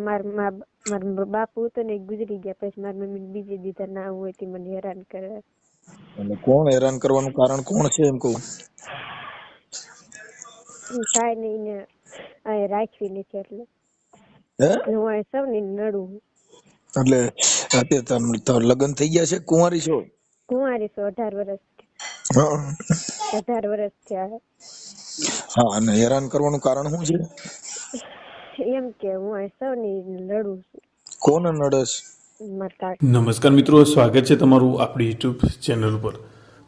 માર મારા બાપુ હતો ને ગુજરી ગયા પછી મારી મમ્મી બીજે દીધા ના હોય તે મને હેરાન કરે. અને કોણ હેરાન કરવાનું કારણ કોણ છે એમ કહું? કાઈ નહીં ને આ રાખવી નથી એટલે. હે? આ સૌને નડું એટલે અત્યારે તમ- તો લગ્ન થઈ ગયા છે? કુંવારી છો? કુંવારી છો અઢાર વર્ષ હા. અઢાર વર્ષ થયા હા અને હેરાન કરવાનું કારણ શું છે? એમ કે હું અહીં સૌ લડું છું? કોણ નડસ નમસ્કાર મિત્રો સ્વાગત છે તમારું આપણી યુટ્યુબ ચેનલ ઉપર.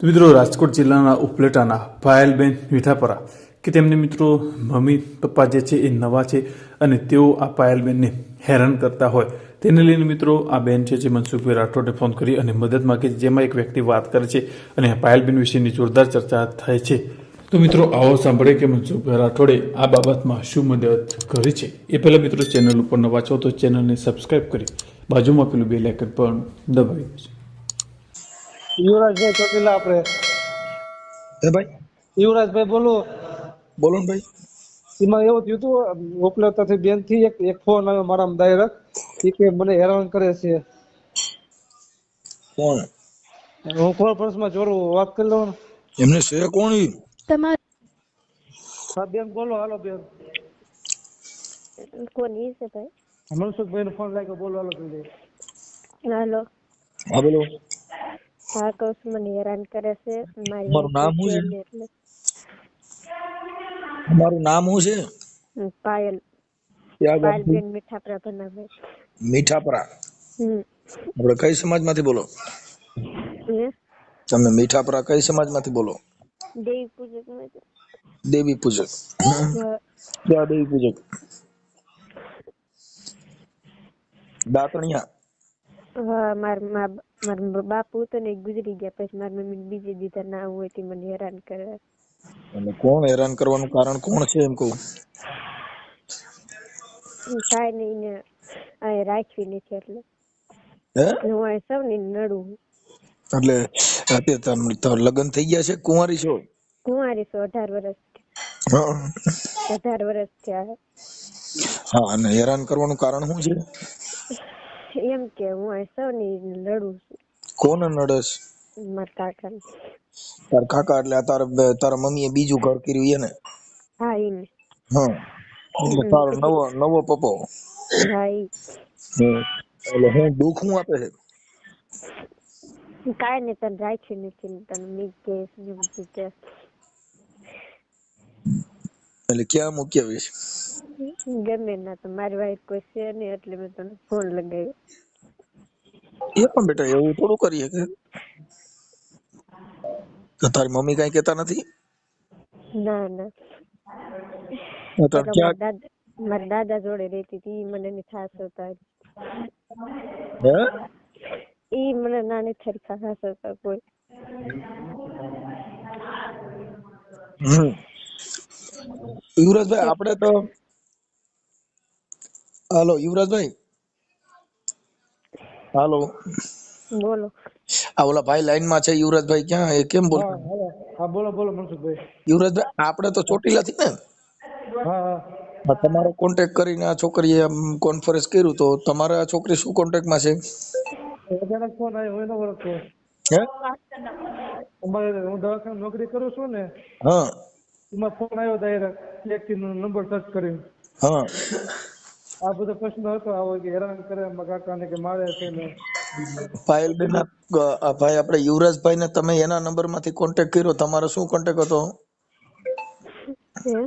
તો મિત્રો રાજકોટ જિલ્લાના ઉપલેટાના પાયલબેન વિઠાપરા કે તેમને મિત્રો મમ્મી પપ્પા જે છે એ નવા છે અને તેઓ આ પાયલબેનને હેરાન કરતા હોય. તેને લઈને મિત્રો આ બેન છે જે મનસુખભાઈ રાઠોડે ફોન કરી અને મદદ માંગે જેમાં એક વ્યક્તિ વાત કરે છે અને આ પાયલબેન વિશેની જોરદાર ચર્ચા થાય છે. તો મિત્રો આવો સાંભળે કે મનસુખ રાઠોડે આ બાબતમાં શું મદદ કરી છે. એ પહેલાં મિત્રો ચેનલ ઉપર નવા છો તો ચેનલને સબસ્ક્રાઇબ કરી બાજુમાં પેલું બે લાઇકન પણ દબાવી દેજો. યુવરાજભાઈ ચોટીલા આપણે. હે ભાઈ? યુવરાજભાઈ બોલો. બોલો ને ભાઈ. એમાં એવું થયું હતું ઉપલબ્ધતાથી બેનથી એક એક ફોન આવ્યો મારા ડાયરેક્ટ. એ કે મને હેરાન કરે છે. કોણ? હું કોણમાં જોડું વાત કરી લઉં એમને છે કોણ ઈ હા બેન બોલો હાલો બેન. કોણ ઈ છે ભાઈ? મનસુખભાઈ નો ફોન લાગ્યો બોલો હાલો જલ્દી હાલો. હા બોલો. હા કહું છું મને હેરાન કરે છે. મારી તમારું નામ વાઈફ શું છે? છે એટલે. તમારું નામ શું છે? હમ, પાયલ. ક્યાં ગામથી? પાયલબેન મીઠાપરા બનાવે મીઠાપરા. હમ. આપણે કઈ સમાજમાંથી બોલો? હે? તમે મીઠાપરા કઈ સમાજમાંથી બોલો? દેવી પૂજક દેવી પૂજક. ક્યાં દેવી પૂજક દાતણિયા હા માર મારા બાપુ તો ને ગુજરી ગયા પછી મારા મમ્મી બીજી દીધા ના હોય તે મને હેરાન કરે અને કોણ હેરાન કરવાનું કારણ કોણ છે એમ કહું કાંઈ નહીં ને અહીં રાખવી નથી એટલે હે હું અહીં સૌ ને નડું એટલે તો લગ્ન થઈ ગયા છે? કુંવારી છો? કુંવારી છું અઢાર વર્ષ હા. અઢાર વર્ષ થયા હા અને હેરાન કરવાનું કારણ શું છે? એમ કે હું સૌની લડું છું. કોને નડસ? મારા કાકા તાર કાકા એટલે તારા તારા મમ્મીએ બીજું ઘર કર્યું એને? હા ઈને. હા. એટલે તારો નવો નવો પપ્પો? હા એટલે હું દુઃખ હું આપે છે? કાંઈ નહીં તને રાખ્યું નથી ને તને મી કહીશ ને કે એટલે ક્યાં મૂકી આવીશ ગમે ના તો મારી વાઈફ કોઈ છે નહીં એટલે મેં તને ફોન લગાવ્યો એ પણ બેટા એવું થોડું કરીએ કે તારી મમ્મી કઈ કેતા નથી ના ના મારા દાદા જોડે રહેતી હતી મને ની ખાસ હતા હે ઈ મને નાની થરી ખાસ હતા કોઈ. યુવરાજભાઈ આપણે તો હાલો યુવરાજભાઈ. હાલો. બોલો. આ ઓલા ભાઈ લાઈનમાં છે યુવરાજભાઈ ક્યાં? એ કેમ બોલ? હા બોલો બોલો મનસુખભાઈ. યુવરાજભાઈ આપણે તો ચોટીલા થી ને? હા હા. હા, તમારો કોન્ટેક્ટ કરીને આ છોકરીએ કોન્ફરન્સ કર્યું તો તમારા છોકરી શું કોન્ટેક્ટમાં છે? અચાનક ફોન આવ્યો હોય ન ઓળખતો હે? અમારે હું. દવાખાને નોકરી કરું છું ને હા. એમાં ફોન આવ્યો ડાયરેક્ટ વ્યક્તિ નો નંબર સર્ચ કર્યો હા આ બધો પ્રશ્ન હતો આવો કે હેરાન કરે કાકાને કે મારે છે ને પાયલબેન ભાઈ આપણે યુવરાજભાઈ ને તમે એના નંબરમાંથી કોન્ટેક્ટ કર્યો તમારો શું કોન્ટેક્ટ હતો? હા?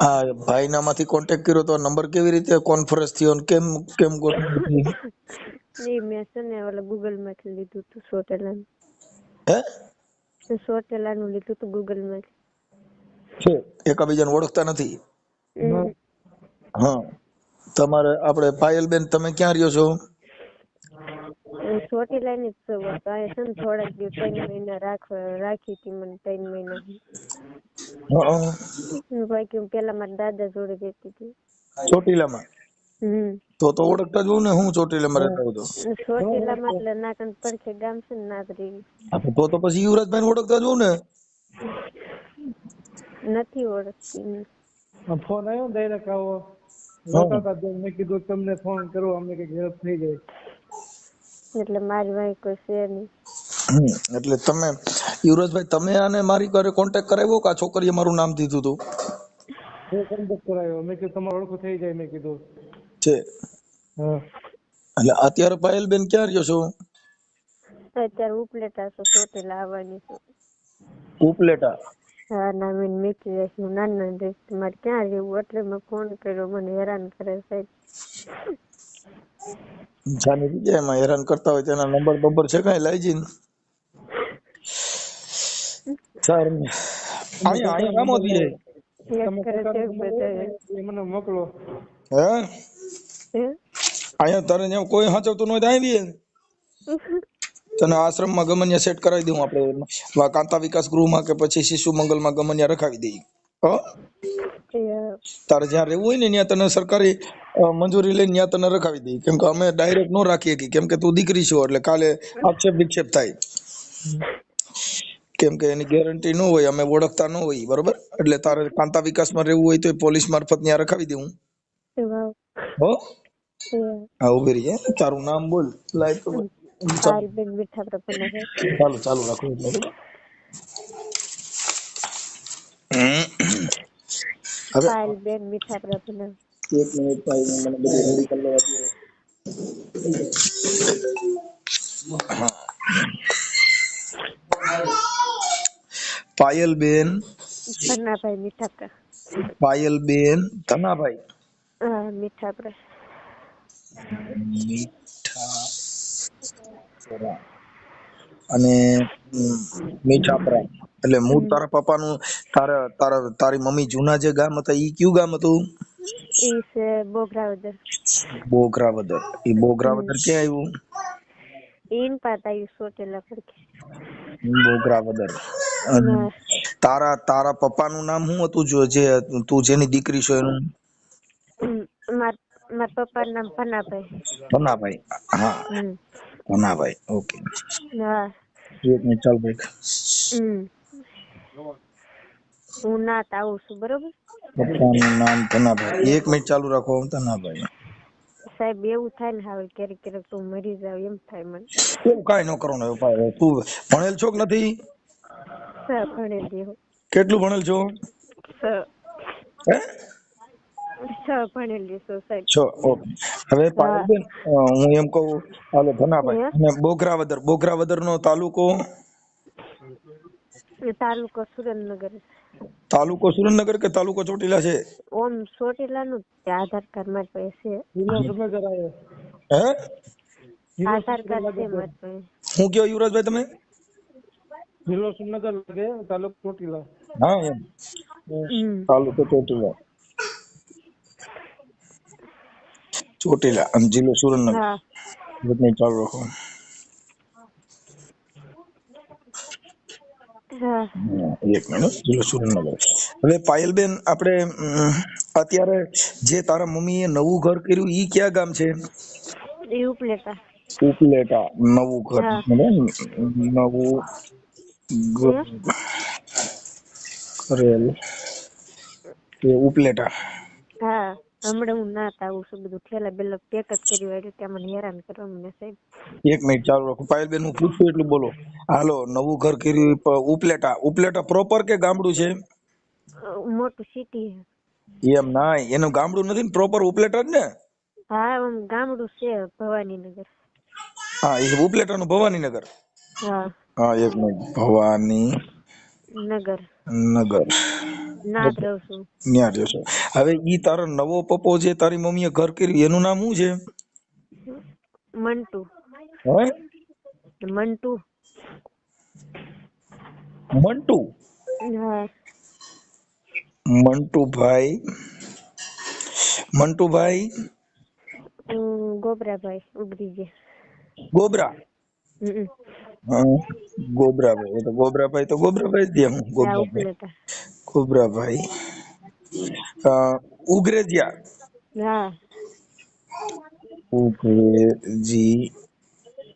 આ ભાઈના માંથી કોન્ટેક્ટ કર્યો તો નંબર કેવી રીતે કોન્ફરન્સ થયો કેમ કેમ ગોઠવી? મેં છે ને ઓલા ગૂગલમાંથી લીધું હતું સોટેલા હે? સોટેલા લીધું હતું ગૂગલમાંથી છે એકાબીજાને ઓળખતા નથી. હા. તમારે આપણે પાયલબેન તમે ક્યાં રહ્યો છો? ચોટીલા ની જ છું છે ને થોડાક દિવસ ત્રણ મહિના રાખવા રાખી હતી મને ત્રણ મહિના. બાકી પેલા મારા દાદા જોડે રહેતી હતી. ચોટીલામાં? હમ. તો તો ઓળખતા જ હોઉં ને હું ચોટીલામાં રહેતો હતો. ચોટીલામાં એટલે નાકન પડખે ગામ છે નાદરી તો તો પછી યુવરાજભાઈ ઓળખતા જ હોઉં ને? નથી ઓળખતી ફોન આવ્યો ડાયરેક્ટ આવો. રોતા હતા મેં કીધું તમને ફોન કરો અમને કંઈક હેલ્પ થઈ જાય. એટલે મારી વાંહે કોઈ છે નહીં. એટલે તમે યુવરાજભાઈ તમે આને મારી ઘરે કોન્ટેક્ટ કરાવ્યો કે આ છોકરીએ મારું નામ દીધું હતું? હું કોન્ટેક્ટ કરાવ્યો. મેં કીધું તમારું ઓળખું થઈ જાય મેં કીધું. છે. એટલે અત્યારે પાયલબેન ક્યાં રહ્યો છો? અત્યારે ઉપલેટા છો ચોટીલા આવવાની છું. ઉપલેટા? હા ના મેં મીઠી રહીશ હું નાના રહીશ મારે ક્યાં રહેવું એટલે મેં ફોન કર્યો મને હેરાન કરે સાહેબ જાની જગ્યાએમાં હેરાન કરતા હોય તેના નંબર બંબર છે કઈ? લઈ જઈને. સારું. અહીંયા અહીંયા કામ હતી છે. મને મોકલો. હે? અહીંયા તારે ત્યાં કોઈ હાચવતું નહોતું આવી તને આશ્રમમાં ગમનિયા સેટ કરાવી દઉં આપણે. કાંતા વિકાસ ગૃહમાં કે પછી શિશુ મંગલમાં ગમનિયા રખાવી દઈએ હો? તારે જ્યાં રહેવું હોય ને ત્યાં તને સરકારી મંજૂરી લઈને ત્યાં તને રખાવી દઈએ કેમ કે અમે ડાયરેક્ટ નો રાખીએ કે કેમ કે તું દીકરી છો એટલે કાલે આક્ષેપ વિક્ષેપ થાય. કેમ કે એની ગેરંટી ન હોય અમે ઓળખતા ન હોય બરોબર? એટલે તારે કાંતા વિકાસમાં રહેવું હોય તો પોલીસ મારફત ત્યાં રખાવી દઉં વાવ. હો? હા ઊભી રહી તારું નામ બોલ. લાઈવ તો. બેન મીઠા પ્રપન્ન છે ચાલુ ચાલુ રાખો પાયલ. હવે પાયલ બેન મીઠા પ્રપન્ન એક મિનિટ ભાઈ મને બધું રેડી કરી લેવા દો હા. પાયલબેન પન્નાભાઈ મીઠા પ્ર પાયલબેન ધનાભાઈ. મીઠા પ્ર મીઠાપરા અને મીઠા પ્રાણ એટલે મૂળ તારા પપ્પાનું તારા તારા તારી મમ્મી જૂના જે ગામ હતા ઈ કયું ગામ હતું? ઈ છે બોગરાવદર. બોગરાવદર. ઈ બોગરાવદર ક્યાં આવ્યું? ઈન પાતા ઈ સોટેલા પડકે બોગરાવદર. તારા તારા પપ્પાનું નામ શું હતું જો જે તું જેની દીકરી છો એનું? માર માર પપ્પાનું નામ પન્નાભાઈ ભનાભાઈ હા. હમ. ભનાભાઈ ઓકે. હા. એક મિનિટ ચાલ ભાઈ હું નાત આવું છું બરોબર? પપ્પાનું નામ ધનાભાઈ એક મિનિટ ચાલુ રાખો ધનાભાઈ સાહેબ એવું થાય ને હવે ક્યારેક ક્યારેક તું મરી જાવ એમ થાય મને. એવું કઈ ન કરવાનું ને ભાઈ તું ભણેલ છો કે નથી? ભણેલી કેટલું ભણેલ છો? હે? સ ભણેલી છું સાહેબ. છો ઓકે. હવે પાયલબેન હું. એમ કહું હાલો ધનાભાઈ. અને બોગરાવદર બોગરાવદર નો તાલુકો તાલુકો સુરેન્દ્રનગર તાલુકો સુરેન્દ્રનગર કે તાલુકો ચોટીલા છે? ઓમ ચોટીલા નું આધાર કાર્ડ મારી પાસે. હે? આધાર કાર્ડ છે મારી પાસે. હું કયો યુવરાજભાઈ તમે? જિલ્લો સુરેન્દ્રનગર લાગે તાલુકો ચોટીલા. હા એમ. તાલુકો ચોટીલા. ચોટીલા અને જિલ્લો સુરેન્દ્રનગર. હા. ચાલુ રાખો એક મિનિટ જિલ્લો સુરેન્દ્રનગર. હવે પાયલબેન આપણે અત્યારે જે તારા મમ્મીએ નવું ઘર કર્યું ઈ ક્યાં ગામ છે? ઉપલેટા. ઉપલેટા નવું ઘર. નવું ઘર. કરેલ. એ ઉપલેટા. હમણાં હું નાત આવું છું બધું થેલા બેલા પેક જ કરી વાળ્યું ત્યાં મને હેરાન કરવા મને સાહેબ. એક મિનિટ ચાલુ રાખો. પાયલબેન હું પૂછું એટલું બોલો. હાલો નવું ઘર કર્યું ઉપલેટા. ઉપલેટા પ્રોપર કે ગામડું છે? મોટું સિટી એમ ના એનું ગામડું નથી ને? પ્રોપર ઉપલેટા જ ને? હા એમ ગામડું છે ભવાનીનગર. હા એ ઉપલેટાનું ભવાનીનગર? હા. હા એક મિનિટ ભવાની નગર. નગર. નાત રહું છું. ત્યાં રહ્યો છો. હવે ઈ તારો નવો પપ્પો જે તારી મમ્મીએ ઘર કર્યું એનું નામ શું છે? મંટુ. હે? મંટુ. મંટુ? હા. મંટુભાઈ. મંટુભાઈ? ગોબરાભાઈ ઉગરી ગયા. ગોબરા. હા, ગોબરાભાઈ. તો ગોબરાભાઈ તો ગોબરાભાઈ જ દે હું ગોબરાભાઈ. ગોબરાભાઈ અ, ઉગરેજિયા હા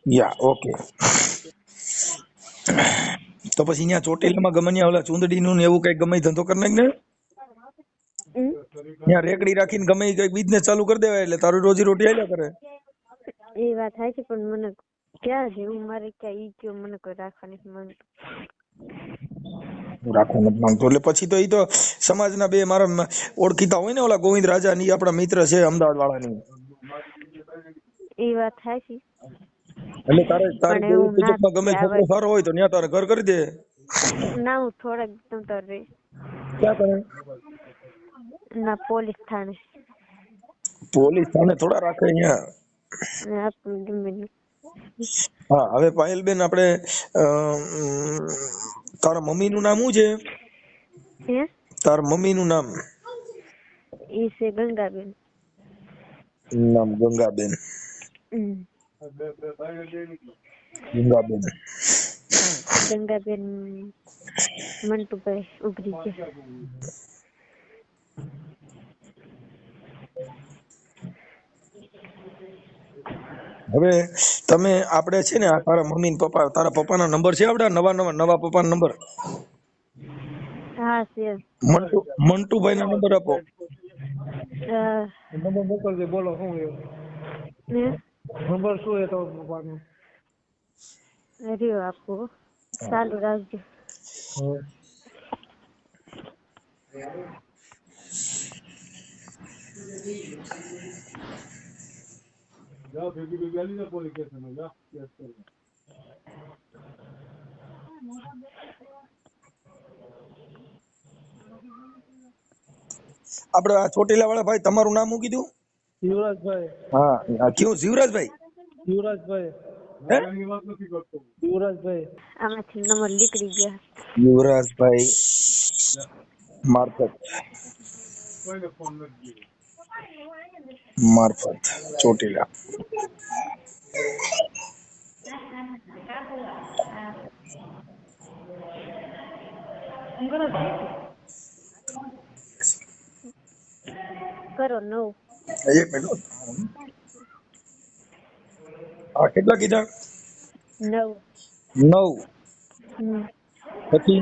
યા ઓકે તો પછી અહીંયા ચોટીલામાં ગમે ત્યાં ઓલા ચુંદડીનું ને એવું કઈ ગમે ઈ ધંધો કરી નાખ ને? હમ. ત્યાં રેકડી રાખીને ગમે કઈ બિઝનેસ ચાલુ કરી દેવાય એટલે તારું રોજી રોટી હાલ્યા કરે. એ વાત થાય છે પણ મને ક્યાં જેવું મારે ક્યાં ઈ કયો મને કોઈ રાખવા નથી માંગતું રાખવા નથી માંગતો. એટલે પછી તો એ તો સમાજના બે મારા ઓળખીતા હોય ને ઓલા ગોવિંદ રાજા ની આપણા મિત્ર છે અમદાવાદ વાળાની એ વાત થાય છે. એટલે તારે તારે કુટુંબમાં ગમે છોકરો સારો હોય તો ત્યાં તારે ઘર કરી દે. ના હું થોડાક તંતર રે ક્યાં કરે? ના પોલીસ થાણે. પોલીસ થાણે થોડા રાખે અહીંયા તે. હા હવે પાયલબેન આપણે અ, મમ્મી નું નામ શું છે? હે? તારા મમ્મીનું નામ? ઈ છે ગંગાબેન. નામ ગંગાબેન. ગંગાબેન. ગંગાબેન મંટુભાઈ ઉભરી ગયા હવે તમે આપણે છે ને આ તારા મમ્મી ને પપ્પા તારા પપ્પાના નંબર છે આપડા નવા નવા નવા પપ્પા નંબર? હા છે. મંટુ મંટુભાઈ ના નંબર આપો. નંબર મોકલજે બોલો શું એ નંબર શું એ તમારા પપ્પાનો? રહ્યો આપો. ચાલુ રાખજો. આપણે આ ચોટીલા વાળા ભાઈ તમારું નામ શું કીધું? શિવરાજભાઈ. હા આ કયું? શિવરાજભાઈ? યુવરાજભાઈ હે યુવરાજભાઈ આમાંથી નંબર નીકળી ગયા. યુવરાજભાઈ મારફત. મારફત ચોટીલા કરો નવ એક મિનિટ હા કેટલા કીધા નવ નવ હમ. પછી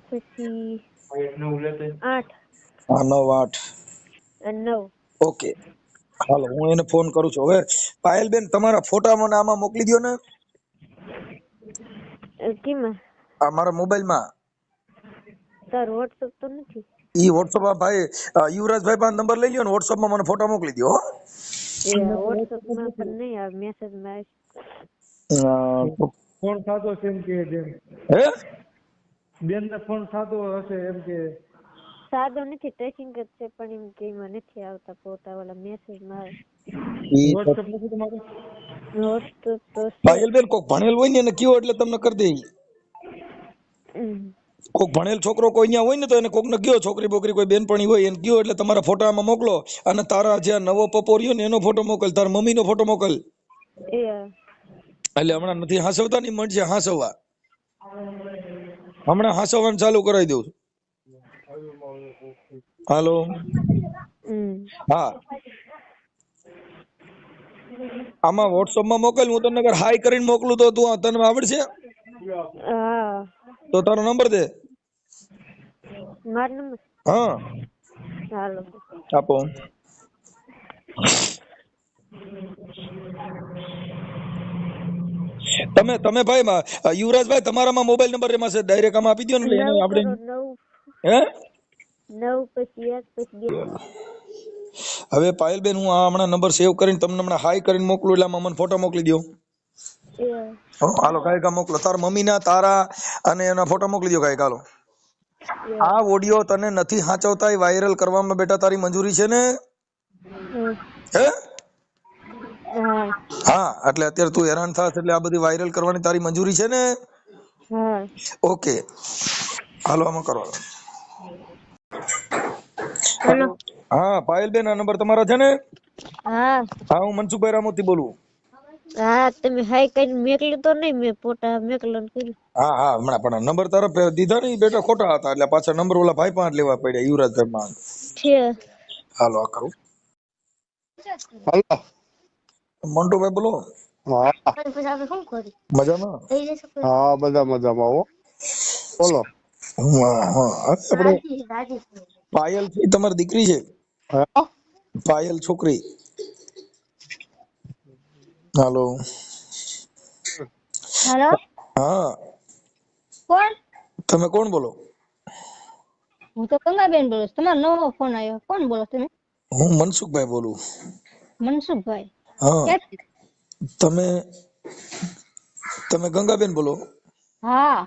પછી આઠ હા નવ આઠ અને નવ ઓકે હાલો હું એને ફોન કરું છું હવે પાયલબેન તમારા ફોટા મને આમાં મોકલી દો ને અ, કેમાં આ મારા મોબાઈલમાં તાર વોટ્સઅપ તો નથી ઈ વોટ્સઅપ ભાઈ અ, યુવરાજભાઈ પાસે નંબર લઈ લ્યો ને વોટ્સઅપમાં મને ફોટા મોકલી દો હો. એ વોટ્સઅપમાં પણ નહીં આવે મેસેજમાં આવે અ, ફોન થતો છે એમ કે બેન હે બેન ને ફોન સાદો હશે એમ કે સાદો નથી ટ્રેકિંગ જ છે પણ એમ કે એમાં નથી આવતા પોતા વાળા મેસેજમાં. આવે ઈ તો- વોટ્સઅપ નથી તમારું? તો કોક ભણેલ હોય ને એને કયો એટલે તમને કરી દે કોક ભણેલ છોકરો કોઈ ત્યાં હોય ને તો એને કોક ને કયો? છોકરી બોકરી કોઈ બેનપણી હોય એને કયો? એટલે તમારા ફોટા આમાં મોકલો અને તારા જે નવો પપ્પો રહ્યો ને એનો ફોટો મોકલ તારા મમ્મીનો ફોટો મોકલ. એટલે હમણાં નથી હાસવતા ની મન છે હાંસવવા. હમણાં હાંસવવાનું ચાલુ કરાવી દઉં હાલો? હમ. હા. આમાં વોટ્સઅપમાં મોકલ હું તને હાઈ કરીને મોકલું તો તું તને આવડશે? તો તારો નંબર દે. હા. આપો. તમે તમે ભાઈ યુવરાજભાઈ તમારામાં મોબાઈલ નંબર એમાં છે. ડાયરેક્ટ આમાં આપી દો ને એને આપણે. હે? નવ પછી એક પછી હવે પાયલબેન હું આ હમણાં નંબર સેવ કરીને તમને હમણાં હાઈ કરીને મોકલું એટલે આમાં મને ફોટો મોકલી દો હાલો કાંઈ કા મોકલો. તારા મમ્મીના તારા અને એના ફોટો મોકલી દો કાંઈક હાલો. આ ઓડિયો તને નથી સાચવતા એ વાયરલ કરવામાં બેટા તારી મંજૂરી છે ને? હે? હા એટલે અત્યારે તું હેરાન થાસ એટલે આ બધી વાયરલ કરવાની તારી મંજૂરી છે ને? ઓકે. હાલો આમાં કરો. હા પાયલબેન આ નંબર તમારો છે ને? હા. હા હું મનસુખભાઈ રામોતી બોલું. હા તમે હાઈ કઈ મેકલ્યું તો નહીં મેં ફોટા મેકલન કર્યું. હા હા હમણાં પણ નંબર તારા પે- દીધા ને બેટા ખોટા હતા એટલે પાછા નંબર ઓલા ભાઈ પાંચ લેવા પડ્યા યુવરાજભાઈ માં છે. હાલો આ કરું. હલો. મંટુભાઈ બોલો. હા. મજામાં? બધા મજામાં હો. બોલો. આપણે પાયલ છે તમારી દીકરી છે? પાયલ છોકરી. હાલો. હેલો. હા. કોણ? તમે કોણ બોલો? હું તો ગંગાબેન બોલું છું. તમારો નવો ફોન આવ્યો. કોણ બોલો તમે? હું મનસુખભાઈ બોલું. મનસુખભાઈ. હા. તમે તમે ગંગાબેન બોલો? હા.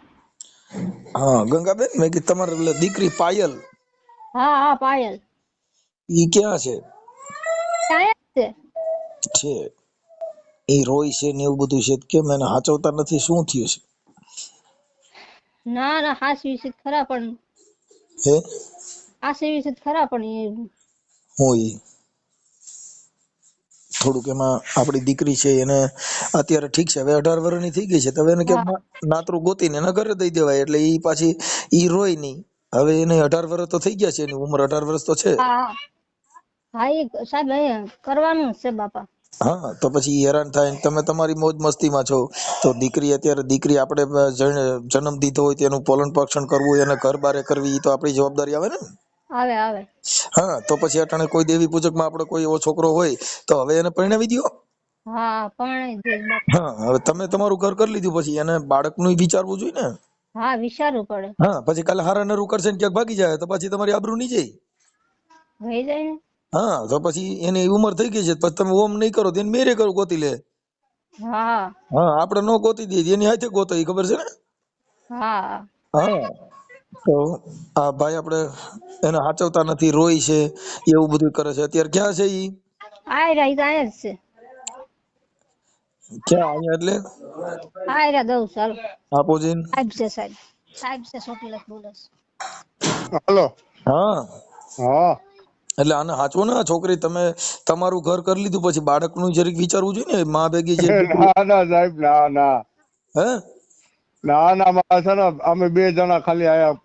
હા ગંગાબેન? મેં કીધું તમારી દીકરી પાયલ. હા હા પાયલ. ઈ ક્યાં છે? છે? છે. ઈ રોય છે ને એવું બધું છે. કે કેમ એને હાચવતા નથી? શું થયું છે? ના ના હાસી વિશે ખરા પણ હે? હાસી વિશે ખરા પણ એ હું ઈ? થોડુંક એમાં આપણી દીકરી છે એને અત્યારે ઠીક છે. હવે અઢાર વર્ષની થઈ ગઈ છે. તો હવે એને કેમ નાતરું ગોતીને એના ઘરે દઈ દેવાય. એટલે એ પાછી ઈ રોય નહીં. હવે એને અઢાર વર્ષ તો થઈ ગયા છે. એની ઉંમર અઢાર વર્ષ તો છે. હા. એ સાહેબ એ કરવાનું છે બાપા. હા તો પછી હેરાન થાય તમે તમારી મોજ મસ્તીમાં છો. તો દીકરી અત્યારે દીકરી આપણે જન્મ દીધો હોય તેનું પોલન પોષણ કરવું એને ઘર બારે કરવી એ તો આપણી જવાબદારી આવે ને. આવે આવે. હા તો પછી અટાણે કોઈ દેવી પૂજકમાં આપણો કોઈ એવો છોકરો હોય તો હવે એને પરણાવી દો હા પણ હા હવે તમે તમારું ઘર કરી લીધું પછી એને બાળકનું વિચારવું જોઈએ ને. હા વિચારવું પડે. હા પછી કાલે હારા નરું કરશે ને ક્યાંક ભાગી જાય તો પછી તમારી આબરૂ નહીં જાય. થઈ જાય ને? હા તો પછી એની ઉંમર થઈ ગઈ છે પછી તમે ઓમ નહીં કરો તેને મેરે કરો ગોતી લે. હા. હા આપણે નો ગોતી દઈએ એની હાથે ગોતો ખબર છે ને? હા. હા. તો આ ભાઈ આપણે એને હાચવતા નથી રોય છે એવું બધું કરે છે. અત્યારે ક્યાં છે ઈ? આય રહ્યા ઈ તો આયા જ છે. ક્યાં આયા એટલે? આય રહ્યા દઉં ચાલો. આપો સાહેબ છે સાહેબ. સાહેબ છે ચોટીલા બોલે છે. હાલો. હા. હા. એટલે આને હાચવો ને છોકરી? તમે તમારું ઘર કરી લીધું પછી બાળકનું જરીક વિચારવું જોઈએ ને? માં ભેગી જે ના ના સાહેબ ના ના. હે? ના ના મારા છે ને અમે બે જણા ખાલી આયા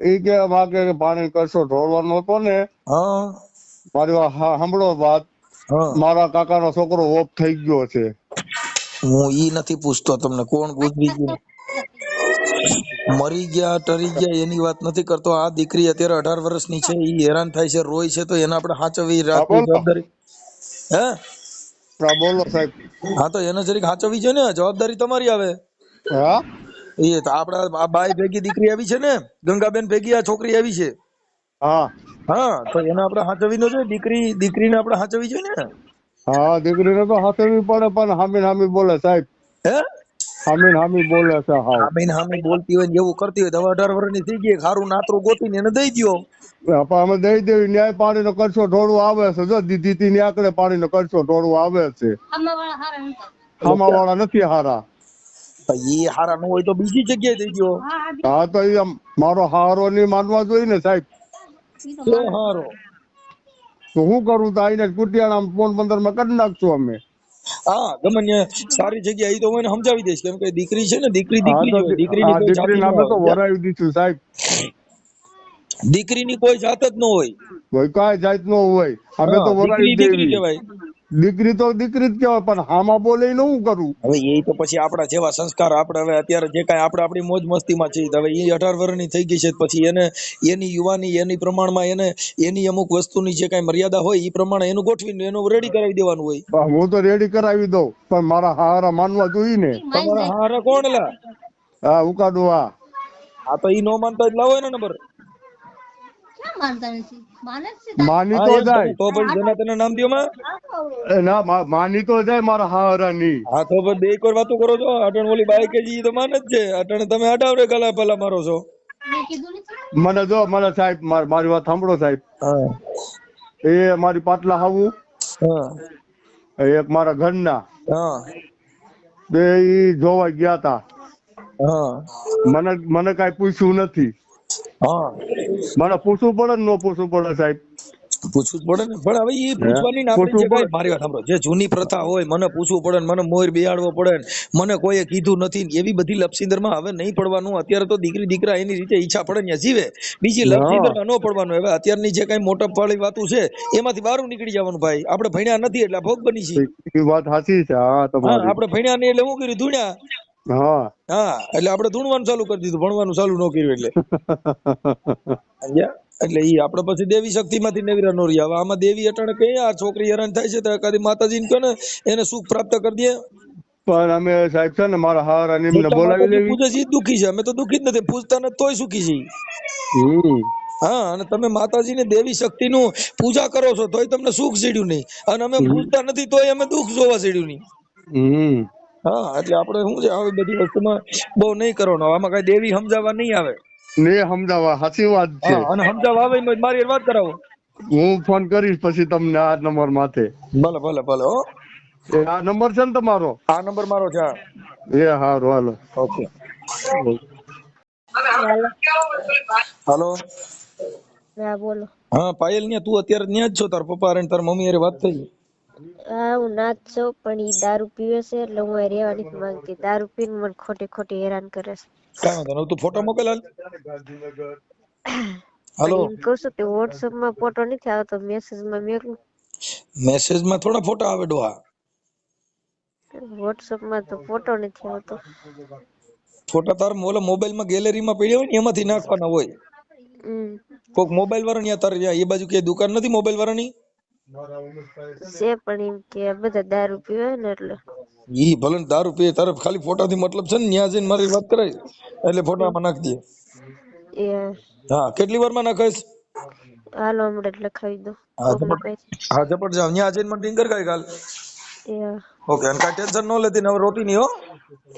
ઈ કે માગે કે પાણી કરશો ઢોળવાનો હતો ને. મારી સાંભળો વાત. મારા કાકાનો છોકરો ઓફ થઈ ગયો છે. હું ઈ નથી પૂછતો તમને કોણ ગુજરી ગયું? મરી ગયા ટરી ગયા એની વાત નથી કરતો. આ દીકરી અત્યારે અઢાર વર્ષની છે ઈ હેરાન થાય છે રોય છે તો એને આપણે હાચવવી રાખવી જવાબદારી. હે બોલો સાહેબ. હા તો એને જરીક હાચવવી છે ને જવાબદારી તમારી આવે. હા? એ તો આપડા બાઈ ભેગી દીકરી આવી છે ને ગંગાબેન ભેગી આ છોકરી આવી છે. હા. હા તો એને આપણે હાચવી નો જોઈએ દીકરી દીકરીને આપણે હાચવી જોઈએ ને? હા દીકરીને તો હાચવી પડે પણ હામી હામી બોલે સાહેબ. હે? હામી હામી બોલે છે હા. આમીન હામી બોલતી હોય ને એવું કરતી હોય તો હવે અઢાર વર્ષની થઈ ગઈ ખારું નાતરું ગોતીને એને દઈ દ્યો. પણ અમે દઈ દેવી ન્યાય પાણી નો કરશો ઢોળો આવે છે. જો દીધી થી ન્યાકડે પાણી નો કરશો ઢોળો આવે છે. આમાં વાળા હારા નથી. આમાં વાળા નથી હારા ન હોય તો બીજી જગ્યાએ દઈ દ્યો હા તો ઈ મારો હારો નહીં માનવા જોઈએ ને સાહેબ. તો હારો. તો હું કરું? તો આઈને કુટિયાણા ફોન પંદરમાં કરી નાખશું અમે. હા ગમે સારી જગ્યા એ તો હું એને સમજાવી દઈશ. કેમ કે દીકરી છે ને દીકરી દીકરી દીકરીની દીકરી ન નામે તો વરાવી દીધું સાહેબ. દીકરીની કોઈ જાત જ ન હોય. કોઈ કાંઈ જાત નો હોય. અમે તો વરાવી દીકરી કહેવાય. દીકરી તો દીકરી જ કહેવાય પણ હામાં બોલે ને હું કરું. હવે એ તો પછી આપણા જેવા સંસ્કાર આપણે હવે અત્યારે જે કાંઈ આપણે આપણી મોજ મસ્તીમાં છે હવે એ અઢાર વર્ષની થઈ ગઈ છે પછી એને એની યુવાની એની પ્રમાણમાં એને એની અમુક વસ્તુની જે કાંઈ મર્યાદા હોય એ પ્રમાણે એનું ગોઠવીને એનું રેડી કરાવી દેવાનું હોય. હું તો રેડી કરાવી દઉં પણ મારા હારા માનવા જોઈએ ને. તમારા હારા કોણ લા? હા ઉકાડું હા. આ તો ઈ નો માનતા હોય તો લાવો એનો નંબર. માનતા નથી. માને તો જાય. તો પણ જેના તને નામ દ્યો માં. ના માની તો જાય મારા હારા ની હા તો પણ બે એક વાર વાતો કરો છો. અટણ ઓલી બાઈક જી તો માન જ છે. અટણ તમે અડાવરે ગલા પલા મારો છો. મને જો મને સાહેબ મારી વાત સાંભળો સાહેબ. એ મારી પાટલા હાવું હા. એક મારા ઘરના. હા. બે ઈ જોવા ગયા તા. હા. મને મને કઈ પૂછ્યું નથી. હા. મને પૂછવું પડે ને ન પૂછવું પડે સાહેબ? પૂછવું પડે ને. પણ હવે એ પૂછવાની ના આપણે મારી વાત સાંભળો. જે જૂની પ્રથા હોય મને પૂછવું પડે ને મને મોર બિયાડવો પડે ને મને કોઈએ કીધું નથી એવી બધી લપસિંદરમાં હવે નહીં પડવાનું. અત્યારે તો દીકરી દીકરા એની રીતે ઈચ્છા પડે ને જીવે બીજી. લપસિંદરમાં ન પડવાનું. હવે અત્યારની જે કઈ મોટપ વાળી વાતો છે એમાંથી બહાર નીકળી જવાનું ભાઈ. આપણે ભણ્યા નથી એટલે ભોગ બની છે વાત સાચી છે. હા હા તમારી આપણે ભણ્યા નહીં એટલે હું કર્યું ધૂણ્યા? હા. હા એટલે આપણે ધૂણવાનું ચાલુ કરી દીધું ભણવાનું ચાલુ ન કર્યું એટલે. એટલે ઈ આપણે પછી દેવી શક્તિ માંથી નેવરા નો રહ્યા. હવે આમાં દેવી અટાણે કઈ આ છોકરી હેરાન થાય છે તો કદી માતાજી ને ને એને સુખ પ્રાપ્ત કરી દે. પણ અમે સાહેબ છે ને મારા હાર અને એમને બોલાવી લેવી. પૂજે છે દુખી છે. અમે તો દુઃખી જ નથી. પૂજતા ને તોય સુખી છે હમ. હા અને તમે માતાજીને દેવી શક્તિનું પૂજા કરો છો તોય તમને સુખ સીડ્યું નહીં. અને અમે પૂજતા નથી તોય અમે દુઃખ જોવા સીડ્યું નહીં. હમ. હા એટલે આપણે શું છે આવી બધી વસ્તુમાં બહુ નહીં કરવાનો. આમાં કઈ દેવી સમજાવવા નહીં આવે. ને સમજાવવા સાચી વાત છે. અને સમજાવવા આવે મારી વાત કરાવો. હું ફોન કરીશ પછી તમને આ નંબર માથે. ભલે ભલે ભલે હો. એ આ નંબર છે ને તમારો? આ નંબર મારો છે એ હારું હાલો. ઓકે. હાલો. હાલો. હા બોલો. હા પાયલ ને તું અત્યારે ન્યા જ છો. તાર પપ્પા અને તાર મમ્મી હારે વાત થઈ. હા હું નાચ છું પણ ઈ દારૂ પીવે છે એટલે હું અહીં રહેવા નથી માંગતી. દારૂ પીને મને ખોટી ખોટી હેરાન કરે છે. કાં વાંધો તું ફોટો મોકલ હાલ. હાલો. એમ કહું છું કે વોટ્સઅપમાં ફોટો નથી આવતો મેસેજમાં મેકલું મેસેજમાં થોડા ફોટા આવે ડોહા. વોટ્સઅપમાં તો ફોટો નથી આવતો. ફોટા તાર મોલા મોબાઈલમાં ગેલેરી માં પડ્યા હોય ને એમાંથી નાખવાના હોય. કોક મોબાઈલ વાળા ત્યાં તારે એ બાજુ કે દુકાન નથી મોબાઈલ વાળાની? છે પણ એમ કે બધા દારૂ પીવે ને એટલે. ઈ ભલે દારૂ પીએ તારે ખાલી ફોટાથી મતલબ છે ને ત્યાં જઈને મારી વાત કરાય. એટલે ફોટામાં નાખી દે. હા કેટલી વારમાં નાખાઈશ? હાલો હમણાં લખાવી દો હા જપટ જાવ. ત્યાં જઈને મને ટિંકર કાંઈ કાલ. ઓકે અને કાંઈ ટેન્શન ન લેતી ને હવે રોટી નહીં હો.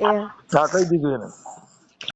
એ હા કહી દીધું એને.